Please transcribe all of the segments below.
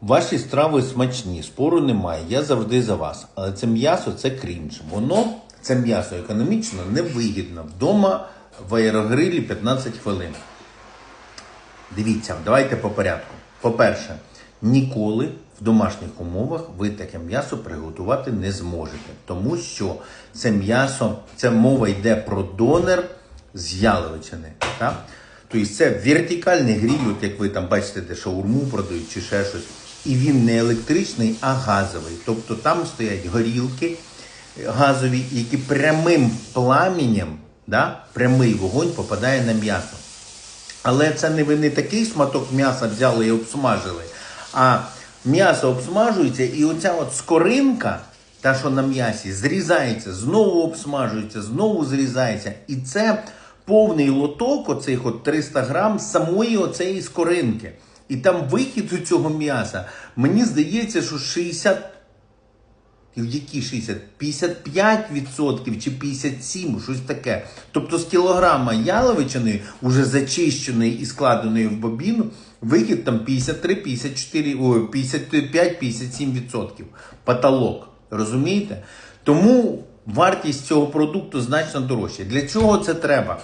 Ваші страви смачні, спору немає. Я завжди за вас. Але це м'ясо це крінж. Воно, це м'ясо економічно невигідно. Вдома в аерогрилі 15 хвилин. Дивіться, давайте по порядку. По-перше, ніколи в домашніх умовах ви таке м'ясо приготувати не зможете, тому що це м'ясо, це мова йде про донор з яловичини. Так? Тобто це вертикальний гриль, от як ви там бачите, де шаурму продають чи ще щось. І він не електричний, а газовий. Тобто там стоять горілки газові, які прямим пламенем, да, прямий вогонь попадає на м'ясо. Але це не ви не такий шматок м'яса взяли і обсмажили, а м'ясо обсмажується, і оця от скоринка, та, що на м'ясі, зрізається, знову обсмажується, знову зрізається. І це повний лоток, оцих от 300 грам самої оцеї скоринки. І там вихід у цього м'яса, мені здається, що 60 і які 60? 55% чи 57%, щось таке. Тобто з кілограма яловичини, уже зачищеної і складеної в бобіну, вихід там 53, 54, ой, 55, 57%. Потолок. Розумієте? Тому вартість цього продукту значно дорожча. Для чого це треба?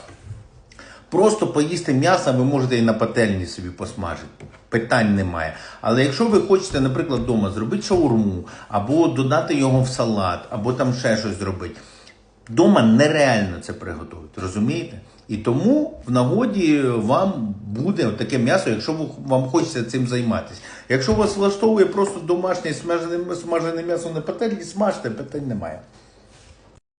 Просто поїсти м'ясо ви можете і на пательні собі посмажити. Питань немає. Але якщо ви хочете, наприклад, вдома зробити шаурму, або додати його в салат, або там ще щось зробити, вдома нереально це приготувати, розумієте? І тому в нагоді вам буде таке м'ясо, якщо вам хочеться цим займатися. Якщо вас влаштовує просто домашнє смажене, смажене м'ясо на пательні, смажте, питань немає.